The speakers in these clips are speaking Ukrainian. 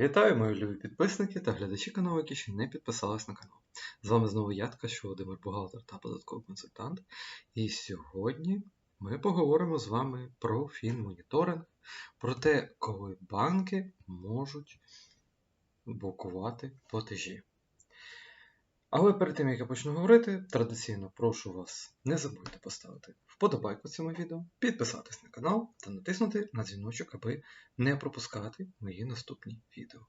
Вітаю, мої любі підписники та глядачі каналу, які ще не підписались на канал. З вами знову я, Ткач Володимир Бухгалтер та податковий консультант. І сьогодні ми поговоримо з вами про фінмоніторинг, про те, коли банки можуть блокувати платежі. Але перед тим, як я почну говорити, традиційно прошу вас не забудьте поставити вподобайку цьому відео, підписатись на канал та натиснути на дзвіночок, аби не пропускати мої наступні відео.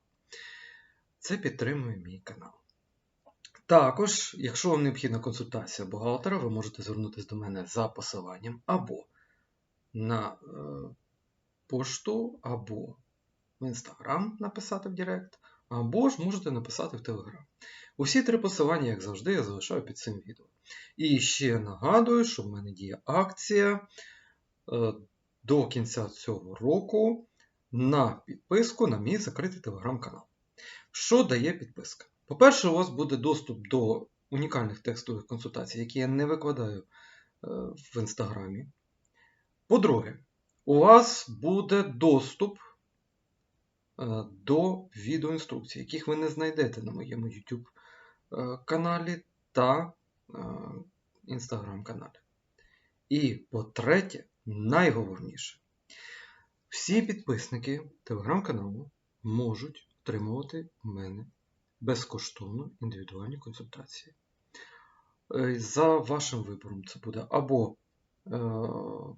Це підтримує мій канал. Також, якщо вам необхідна консультація бухгалтера, ви можете звернутися до мене за посиланням або на е, пошту, або в інстаграм написати в Директ, або ж можете написати в Телеграм. Усі три посилання, як завжди, я залишаю під цим відео. І ще нагадую, що в мене діє акція е, до кінця цього року на підписку на мій закритий телеграм-канал. Що дає підписка? По-перше, у вас буде доступ до унікальних текстових консультацій, які я не викладаю е, в інстаграмі. По-друге, у вас буде доступ до відеоінструкцій, яких ви не знайдете на моєму YouTube каналі та інстаграм-каналі. І по-третє, найголовніше, всі підписники телеграм-каналу можуть отримувати у мене безкоштовно індивідуальні консультації. Е, за вашим вибором, це буде або е,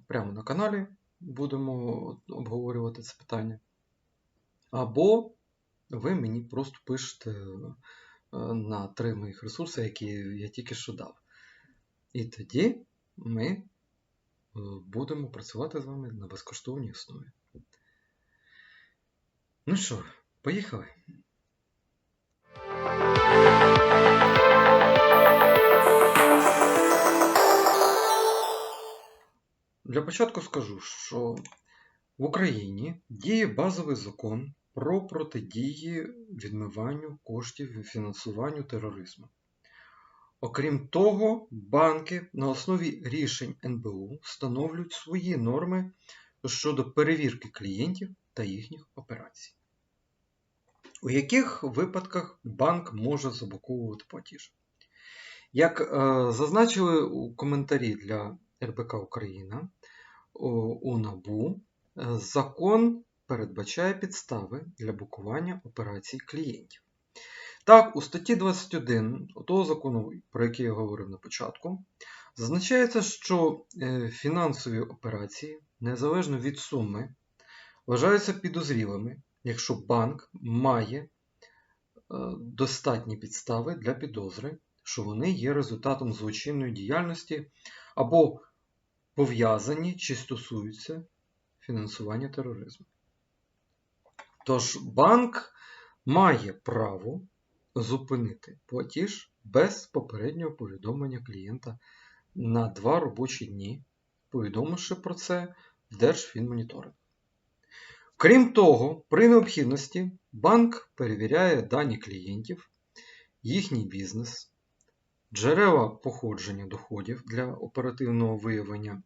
прямо на каналі будемо обговорювати це питання, або ви мені просто пишете е, на три моїх ресурси, які я тільки що дав. І тоді ми е, будемо працювати з вами на безкоштовній основі. Ну що, поїхали? Для початку скажу, що в Україні діє базовий закон про протидії відмиванню коштів і фінансуванню тероризму. Окрім того, банки на основі рішень НБУ встановлюють свої норми щодо перевірки клієнтів та їхніх операцій. У яких випадках банк може заблоковувати платіж? Як е, зазначили у коментарі для РБК Україна у НАБУ, е, закон передбачає підстави для блокування операцій клієнтів. Так, у статті 21 того закону, про який я говорив на початку, зазначається, що е, фінансові операції, незалежно від суми, вважаються підозрілими, якщо банк має е, достатні підстави для підозри, що вони є результатом злочинної діяльності або пов'язані чи стосуються фінансування тероризму. Тож банк має право зупинити платіж без попереднього повідомлення клієнта на два робочі дні, повідомивши про це в Держфінмоніторинг. Крім того, при необхідності банк перевіряє дані клієнтів, їхній бізнес, джерела походження доходів для оперативного виявлення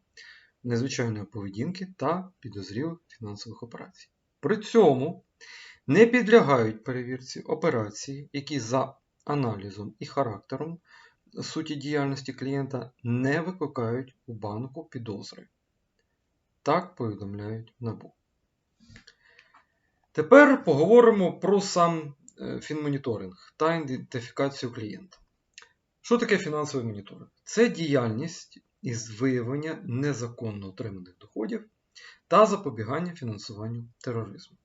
незвичайної поведінки та підозрілих фінансових операцій. При цьому не підлягають перевірці операції, які за аналізом і характером суті діяльності клієнта не викликають у банку підозри. Так повідомляють НАБУ. Тепер поговоримо про сам е, фінмоніторинг та ідентифікацію клієнта. Що таке фінансовий моніторинг? Це діяльність із виявлення незаконно отриманих доходів та запобігання фінансуванню тероризму.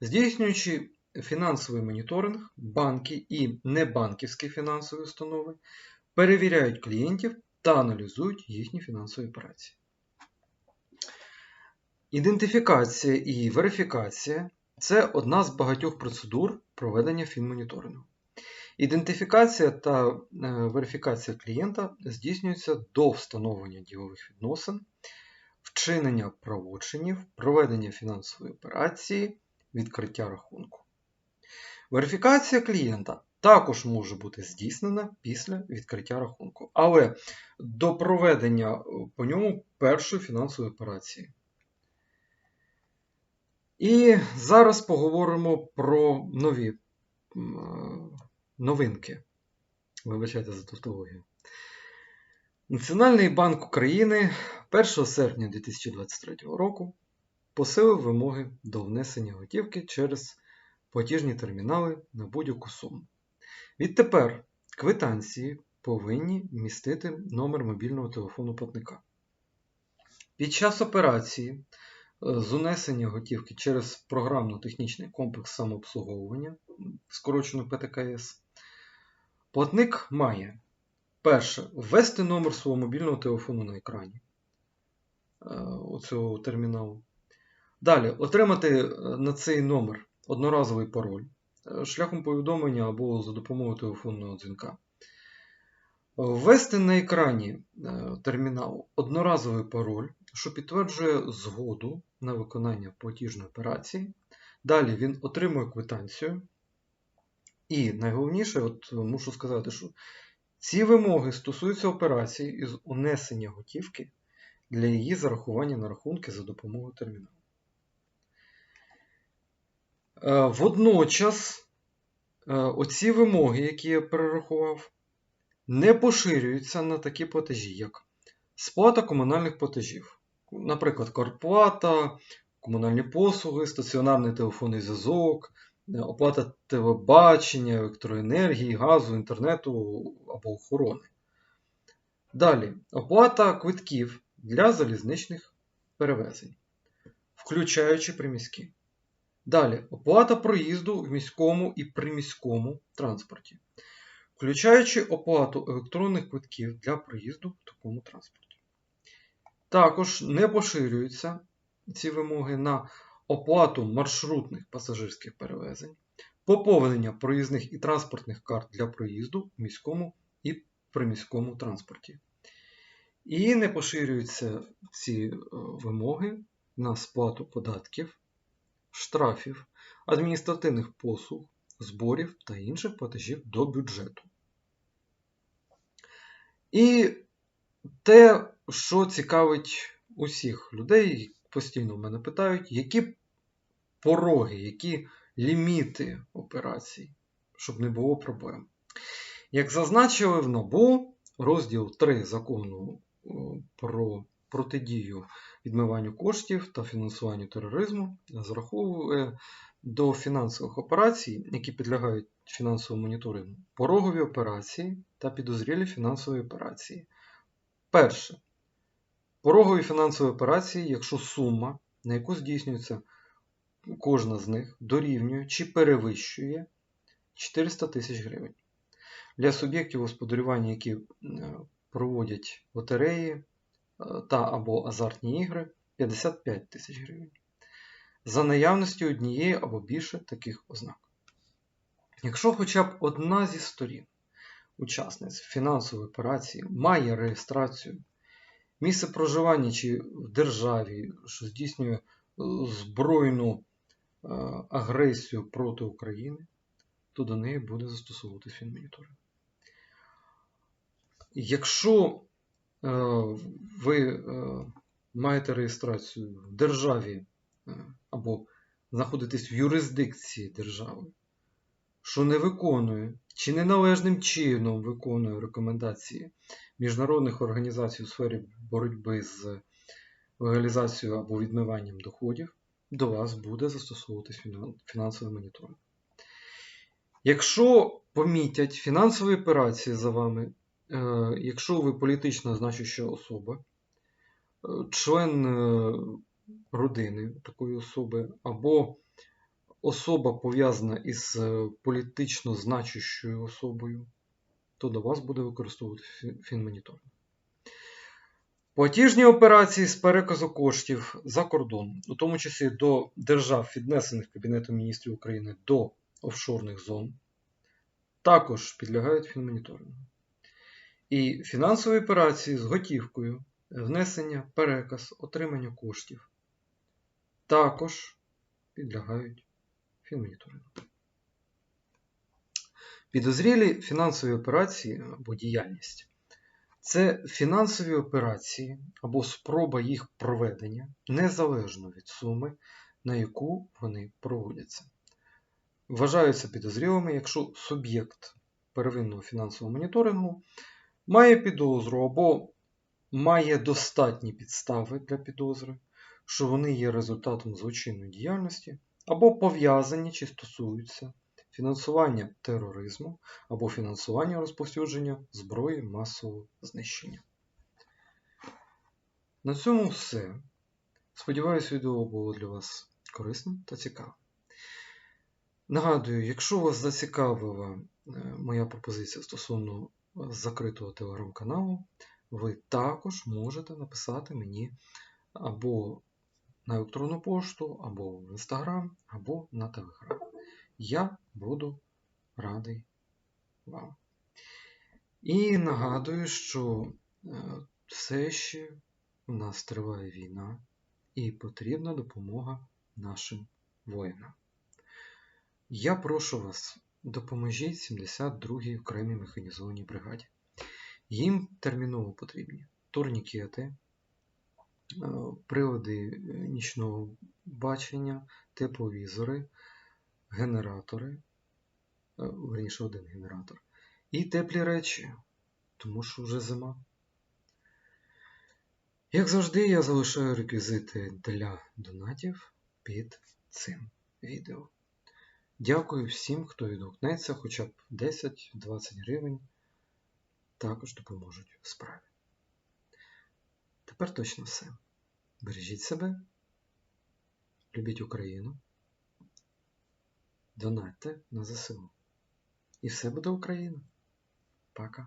Здійснюючи фінансовий моніторинг, банки і небанківські фінансові установи перевіряють клієнтів та аналізують їхні фінансові операції. Ідентифікація і верифікація це одна з багатьох процедур проведення фінмоніторингу. Ідентифікація та е, верифікація клієнта здійснюється до встановлення ділових відносин, вчинення правочинів, проведення фінансової операції, відкриття рахунку. Верифікація клієнта також може бути здійснена після відкриття рахунку, але до проведення е, по ньому першої фінансової операції. І зараз поговоримо про нові е, новинки. Вибачайте за тавтологію. Національний банк України 1 серпня 2023 року посилив вимоги до внесення готівки через платіжні термінали на будь-яку суму. Відтепер квитанції повинні містити номер мобільного телефону платника. Під час операції е, з унесення готівки через програмно-технічний комплекс самообслуговування, скорочено ПТКС, платник має перше ввести номер свого мобільного телефону на екрані е, оцього терміналу. Далі отримати е, на цей номер одноразовий пароль е, шляхом повідомлення або за допомогою телефонного дзвінка. Ввести на екрані терміналу одноразовий пароль, що підтверджує згоду на виконання платіжної операції. Далі він отримує квитанцію. І найголовніше, от мушу сказати, що ці вимоги стосуються операції із унесення готівки для її зарахування на рахунки за допомогою терміналу. Е, Водночас е, оці вимоги, які я перерахував, не поширюються на такі платежі, як сплата комунальних платежів, наприклад, квартплата, комунальні послуги, стаціонарний телефонний зв'язок, оплата телебачення, електроенергії, газу, інтернету або охорони. Далі оплата квитків для залізничних перевезень, включаючи приміські. Далі оплата проїзду в міському і приміському транспорті, включаючи оплату електронних квитків для проїзду в такому транспорті. Також не поширюються ці вимоги на оплату маршрутних пасажирських перевезень, поповнення проїзних і транспортних карт для проїзду в міському і приміському транспорті. І не поширюються ці е, вимоги на сплату податків штрафів, адміністративних послуг, зборів та інших платежів до бюджету. І те, що цікавить усіх людей, постійно в мене питають, які пороги, які ліміти операцій, щоб не було проблем. Як зазначили в НАБУ, розділ 3 закону про протидію відмиванню коштів та фінансуванню тероризму зараховує до фінансових операцій, які підлягають фінансовому моніторингу, порогові операції та підозрілі фінансові операції. Перше. Порогові фінансові операції, якщо сума, на яку здійснюється кожна з них, дорівнює чи перевищує 400 тисяч гривень. Для суб'єктів господарювання, які проводять лотереї, та або азартні ігри 55 тисяч гривень. За наявності однієї або більше таких ознак. Якщо хоча б одна зі сторін учасниць фінансової операції має реєстрацію, місце проживання чи в державі, що здійснює збройну е, агресію проти України, то до неї буде застосовуватися фінмоніторинг. Якщо Е, ви е, маєте реєстрацію в державі е, або знаходитесь в юрисдикції держави, що не виконує чи неналежним чином виконує рекомендації міжнародних організацій у сфері боротьби з легалізацією або відмиванням доходів, до вас буде застосовуватись фінансовий моніторинг. Якщо помітять фінансові операції за вами Е, якщо ви політично значуща особа, е, член е, родини такої особи, або особа пов'язана із політично значущою особою, то до вас буде використовувати фінмоніторинг. Платіжні операції з переказу коштів за кордон, у тому числі до держав, віднесених Кабінетом міністрів України до офшорних зон, також підлягають фінмоніторингу. І фінансові операції з готівкою, внесення, переказ, отримання коштів також підлягають фінмоніторингу. Підозрілі фінансові операції або діяльність це фінансові операції або спроба їх проведення незалежно від суми, на яку вони проводяться. Вважаються підозрілими, якщо суб'єкт первинного фінансового моніторингу має підозру або має достатні підстави для підозри, що вони є результатом злочинної діяльності або пов'язані чи стосуються фінансування тероризму або фінансування розповсюдження зброї масового знищення. На цьому все. Сподіваюсь, відео було для вас корисним та цікавим. Нагадую, якщо вас зацікавила е, моя пропозиція стосовно закритого телеграм-каналу, ви також можете написати мені або на електронну пошту, або в інстаграм, або на телеграм. Я буду радий вам. І нагадую, що е, все ще у нас триває війна і потрібна допомога нашим воїнам. Я прошу вас, допоможіть 72-й окремій механізованій бригаді. Їм терміново потрібні турнікети, е, прилади е, нічного бачення, тепловізори, генератори, е, верніше один генератор, і теплі речі, тому що вже зима. Як завжди, я залишаю реквізити для донатів під цим відео. Дякую всім, хто відгукнеться, хоча б 10-20 гривень також допоможуть в справі. Тепер точно все. Бережіть себе, любіть Україну, донатьте на ЗСУ. І все буде Україна. Пока.